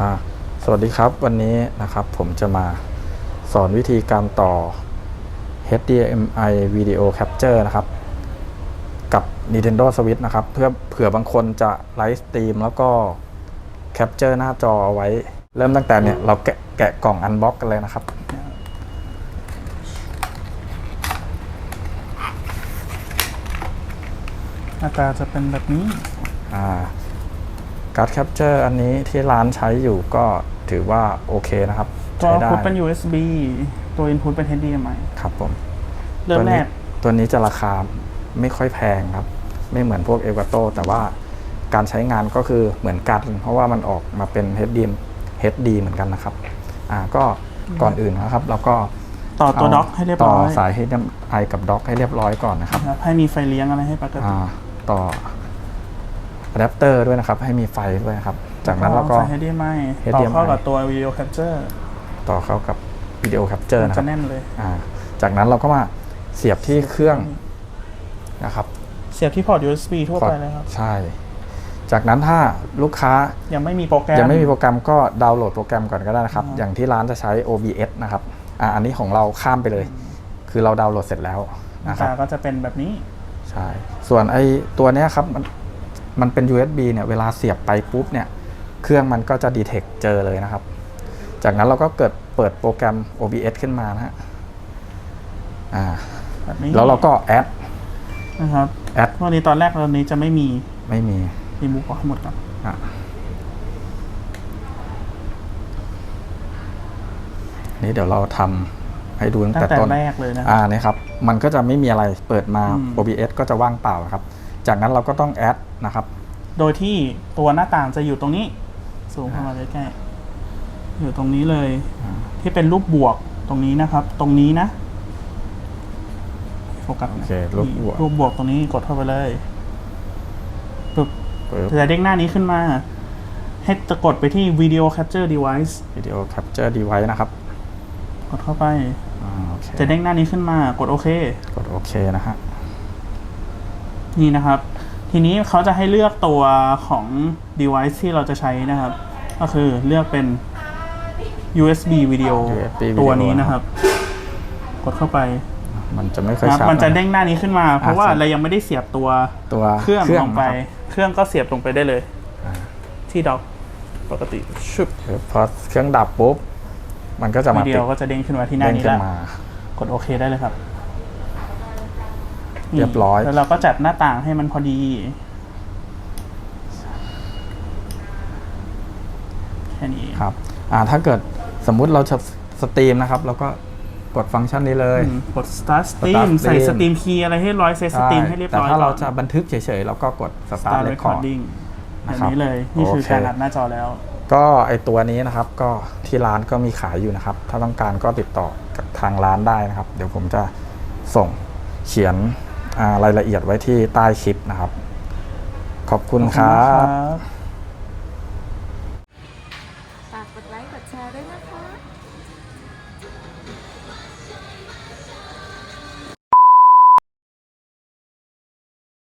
อ่าสวัสดีครับวันนี้นะครับผมจะมาสอนวิธีการต่อ HDMI Video Capture นะครับ กับ Nintendo Switch นะครับ เพื่อเผื่อบางคนจะไลฟ์สตรีมแล้วก็แคปเจอร์หน้าจอเอาไว้ เริ่มตั้งแต่เนี่ย เราแกะแกะกล่องอันบ็อกกันเลยนะครับ หน้าตาจะเป็นแบบนี้อ่า การ์ดแคปเจอร์อันนี้ที่ร้านใช้อยู่ก็ถือว่าโอเคนะครับตัวใช้ได้ พุทเป็น USB ตัว input เป็น HDMI ครับผม เริ่มแรก ตัวนี้จะราคาไม่ค่อยแพงครับ ไม่เหมือนพวกเอ a ว t o แต่ว่าการใช้งานก็คือเหมือนกัน เพราะว่ามันออกมาเป็น HD HD เหมือนกันนะครับอ่าก็ก่อนอื่นนะครับ เราก็ต่อตัวเาด็อกให้เรียบต่อร้อยสาย HDMI กับด็อกให้เรียบร้อยก่อนนะครับ นะครับให้มีไฟเลี้ยงอะไรให้ปกติ อ่าต่อ อะแดปเตอร์ด้วยนะครับ ให้มีไฟด้วยนะครับ จากนั้นเราก็สาย HDMI ต่อ HDMI เข้ากับตัว video capture ต่อเข้ากับวิดีโอแคปเจอร์มันนะคจะรับแน่นเลยอ่าจากนั้นเราก็มาเสียบที่เครื่องนะครับเสียบที่พอร์ต USB ทั่วไปเลยครับ ใช่ จากนั้นถ้าลูกค้ายังไม่มีโปรแกรมยังไม่มีโปรแกรมก็ดาวน์โหลดโปรแกรมก่อนก็ได้นะครับอ่าอย่างที่ร้านจะใช้ OBS นะครับอ่าอันนี้ของเราข้ามไปเลย คือเราดาวน์โหลดเสร็จแล้วหน้านะครับตาก็จะเป็นแบบนี้ ใช่ ส่วนไอ้ตัวเนี้ยครับมัน มันเป็น USB เนี่ยเวลาเสียบไปปุ๊บเนี่ยเครื่องมันก็จะดีเทคเจอเลยนะครับ จากนั้นเราก็เกิดเปิดโปรแกรม OBS ขึ้นมานะฮะอ่าแบบนี้แล้วเราก็แอดนะครับแอดพวกนี้ตอนแรกตอนนี้จะไม่มีไม่มีรีมูฟออกให้หมดก่อนอะนี่เดี๋ยวเราทำให้ดูตั้งตั้งแต่แต่ต้นแรกเลยนะคอ่ารับนี่ครับ มันก็จะไม่มีอะไรเปิดมาอืม OBS ก็จะว่างเปล่าครับ จากนั้นเราก็ต้องแอดนะครับ โดยที่ตัวหน้าต่างจะอยู่ตรงนี้สูงเข้ามาใกล้ๆอยู่ตรงนี้เลย ที่เป็นรูปบวกตรงนี้นะครับ ตรงนี้นะโฟกัสโอนะเครูปบวกรูปบวกตรงนี้กดเข้าไปเลยปึ๊บปึ๊บจะเด้งหน้านี้ขึ้นมา ให้จะกดไปที่ Video Capture Device วิดีโอ Capture Device นะครับ กดเข้าไปอ่าโอเคจะเด้งหน้านี้ขึ้นมากดโอเค กดโอเคนะฮะ นี่นะครับ ทีนี้เขาจะให้เลือกตัวของ device ที่เราจะใช้นะครับ ก็คือเลือกเป็น USB video USB ตัว video นี้นะครับ กดเข้าไป มันจะไม่ค่อยนะครับชัดมันจะนะเด้งหน้านี้ขึ้นมา เพราะว่าอะเรายังไม่ได้เสียบตัวตัวเครื่องลงไปนะครับเครื่องก็เสียบลงไปได้เลยอ่าที่ด็อกปกติชุบคือพอเครื่องดับปุ๊บ มันก็จะมาวิดีติโอดก็จะเด้งขึ้นมาที่หน้าเด้งนี้ขึ้แล้นวมากดโอเคได้เลยครับ เรียบร้อย แล้วเราก็จัดหน้าต่างให้มันพอดี แค่นี้ครับ อ่า ถ้าเกิดสมมุติเราจะสตรีมนะครับ เราก็กดฟังก์ชันนี้เลยอืมกด start stream Start ใส่ Stream สตรีมคีย์อะไรให้ร้อยใส่สตรีมให้เรียบร้อยแต่ถ้าเราก่อนจะบันทึกเฉยๆเราก็กด start start record recording แบนะบครับนี้เลย นี่คือโอเคการอัดหน้าจอแล้ว ก็ไอตัวนี้นะครับก็ที่ร้านก็มีขายอยู่นะครับ ถ้าต้องการก็ติดต่อกับทางร้านได้นะครับ เดี๋ยวผมจะส่งเขียนอ่า รายละเอียดไว้ที่ใต้คลิปนะครับ ขอบคุณครับ